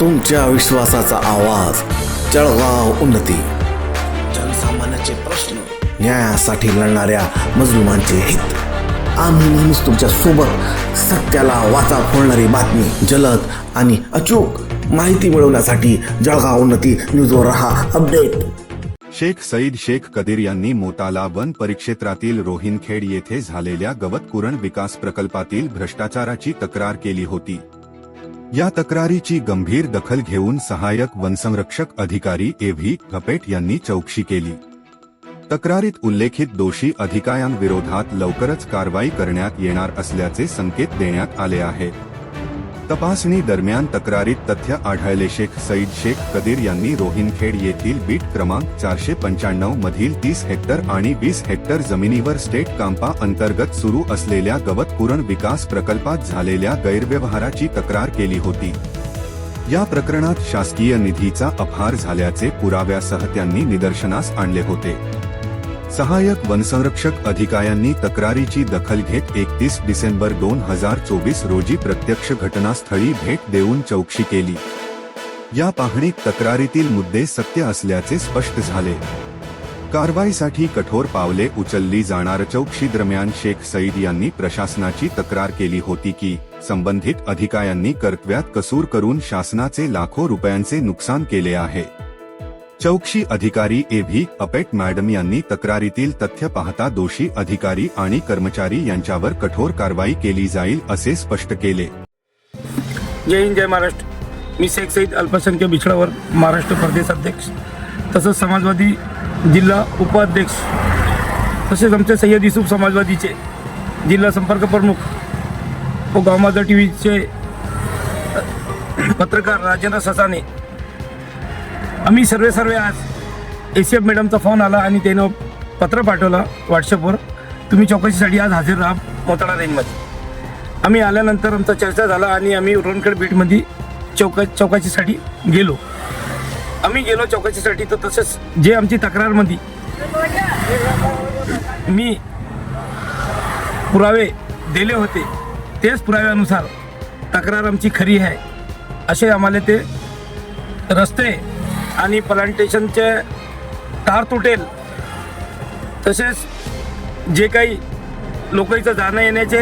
तुमच्या विश्वासाचा आवाज. जळगाव उन्नती. जनसामान्याचे प्रश्न न्यायासाठी लढणाऱ्या मजलुमांचे हित. आम्ही नेहमीच तुमच्यासोबत सत्याला वाचा फोडणारी बातमी जलद आणि अचूक माहिती मिळवण्यासाठी जळगाव उन्नती न्यूजवर रहा. अपडेट. शेख सईद शेख कदीर यांनी मोताला वन परिक्षेत्रातील रोहिनखेड येथे झालेल्या गवतकुरण विकास प्रकल्पातील भ्रष्टाचाराची तक्रार केली होती. या तक्रारीची गंभीर दखल घेऊन सहाय्यक वनसंरक्षक अधिकारी ए व्ही घपेट यांनी चौकशी केली. तक्रारीत उल्लेखित दोषी अधिकाऱ्यांविरोधात लवकरच कारवाई करण्यात येणार असल्याचे संकेत देण्यात आले आहेत तपासणी दरम्यान तक्रारीत तथ्य आढळले. शेख सईद शेख कदीर यांनी रोहिनखेड येथील बीट क्रमांक चारशे पंच्याण्णव मधील तीस हेक्टर आणि वीस हेक्टर जमिनीवर स्टेट कांपा अंतर्गत सुरू असलेल्या गवतपूरण विकास प्रकल्पात झालेल्या गैरव्यवहाराची तक्रार केली होती. या प्रकरणात शासकीय निधीचा अपहार झाल्याचे पुराव्यासह त्यांनी निदर्शनास आणले होते. सहाय्यक वनसंरक्षक अधिकाऱ्यांनी तक्रारीची दखल घेत एकतीस डिसेंबर दोन हजार चोवीस रोजी प्रत्यक्ष घटनास्थळी भेट देऊन चौकशी केली. या पाहणीत तक्रारीतील मुद्दे सत्य असल्याचे स्पष्ट झाले. कारवाईसाठी कठोर पावले उचलली जाणार चौकशी दरम्यान शेख सईद यांनी प्रशासनाची तक्रार केली होती की संबंधित अधिकाऱ्यांनी कर्तव्यात कसूर करून शासनाचे लाखो रुपयांचे नुकसान केले आहे. चौकशी अधिकारी ए व्ही अपेट मॅडम यांनी तक्रारीतील तथ्य पाहता दोषी अधिकारी आणि कर्मचारी यांच्यावर कठोर कारवाई केली जाईल असे स्पष्ट केले. जय हिंद जय महाराष्ट्र. मी शेख सईद अल्पसंख्य बिछडावर महाराष्ट्र प्रदेश अध्यक्ष तसंच समाजवादी जिल्हा उपाध्यक्ष तसेच आमचे सय्यद युसुफ समाजवादीचे जिल्हा संपर्क प्रमुख व गावमाजा टी व्हीचे पत्रकार राजेंद्र ससाने आम्ही सर्वे सर्वे आज ए सी एफ मॅडमचा फोन आला आणि त्यानं पत्र पाठवलं व्हॉट्सअपवर तुम्ही चौकशीसाठी आज हजर राहा मोताळा रेंजमध्ये आम्ही आल्यानंतर आमचा चर्चा झाला आणि आम्ही रोनखेड बीटमध्ये चौका चौकशीसाठी गेलो. आम्ही गेलो चौकशीसाठी तर तसंच जे आमची तक्रारमध्ये मी पुरावे दिले होते तेच पुराव्यानुसार तक्रार आमची खरी आहे. असे आम्हाला ते रस्ते आणि प्लांटेशनचे तार तुटेल. तसेच जे काही लोकांचं जाणं येण्याचे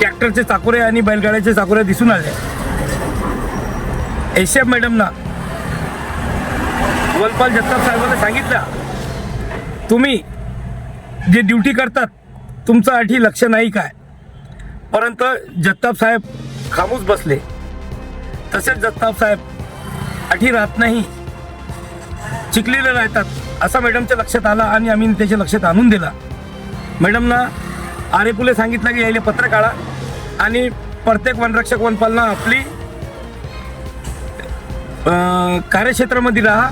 ट्रॅक्टरचे चाकोरे आणि बैलगाड्याचे चाकोरे दिसून आले. एशिया मॅडमना वलपाल जगताप साहेबांना सांगितलं तुम्ही जे ड्युटी करतात तुमचं आठी लक्ष नाही काय? परंतु जगताप साहेब खामूस बसले. तसेच जगताप साहेब आठी राहत नाही. चिखलीला राहतात. असा मॅडमच्या लक्षात आला आणि आम्ही त्याच्या लक्षात आणून दिला. मॅडमना आरे पुले सांगितलं की यायले पत्र काढा आणि प्रत्येक वनरक्षक वनपालना आपली कार्यक्षेत्रामध्ये राहा.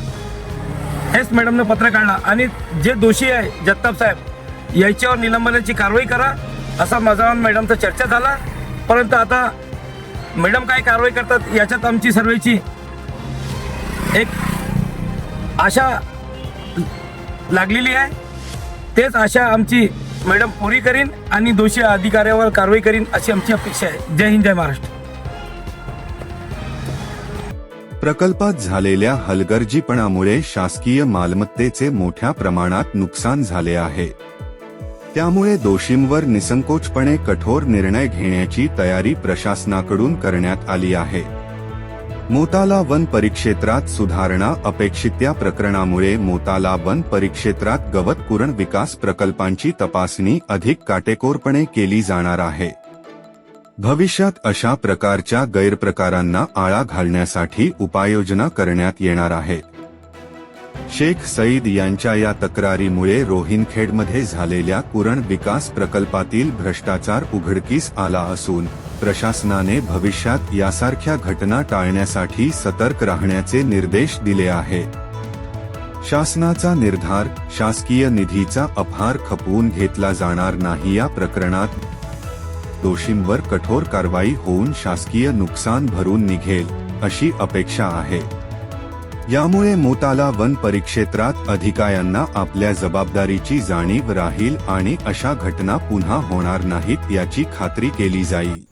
हेच मॅडमनं पत्र काढला. आणि जे दोषी आहे जगताप साहेब याच्यावर निलंबनाची कारवाई करा. असा माझा मॅडमचा चर्चा झाला. परंतु आता मॅडम काय कारवाई करतात याच्यात आमची सर्वेची एक आशा लागलेली आहे. तेच आशा आमची मॅडम पुरी करीन आणि दोषी अधिकाऱ्यावर कारवाई करीन अशी आमची अपेक्षा आहे. जय हिंद जय महाराष्ट्र. प्रकल्पात झालेल्या हलगर्जीपणामुळे शासकीय मालमत्तेचे मोठ्या प्रमाणात नुकसान झाले आहे. त्यामुळे दोषींवर निसंकोचपणे कठोर निर्णय घेण्याची तयारी प्रशासनाकडून करण्यात आली आहे. मोताला वन परिक्षेत्रात सुधारणा अपेक्षित या प्रकरणामुळे मोताला वन परिक्षेत्रात गवत कुरण विकास प्रकल्पांची तपासणी अधिक काटेकोरपणे केली जाणार आहे. भविष्यात अशा प्रकारच्या गैरप्रकारांना आळा घालण्यासाठी उपाययोजना करण्यात येणार आहे. शेख सईद यांच्या या तक्रारीमुळे रोहिनखेडमध्ये झालेल्या कुरण विकास प्रकल्पातील भ्रष्टाचार उघडकीस आला असून प्रशासनाने भविष्यात यासारख्या घटना टाळण्यासाठी सतर्क राहण्याचे निर्देश दिले आहेत शासनाचा निर्धार शासकीय निधीचा अपहार खपवून घेतला जाणार नाही या प्रकरणात दोषींवर कठोर कारवाई होऊन शासकीय नुकसान भरून निघेल अशी अपेक्षा आहे. यामुळे मोताला वन परिक्षेत्रात अधिकाऱ्यांना आपल्या जबाबदारीची जाणीव राहील आणि अशा घटना पुन्हा होणार नाहीत याची खात्री केली जाईल.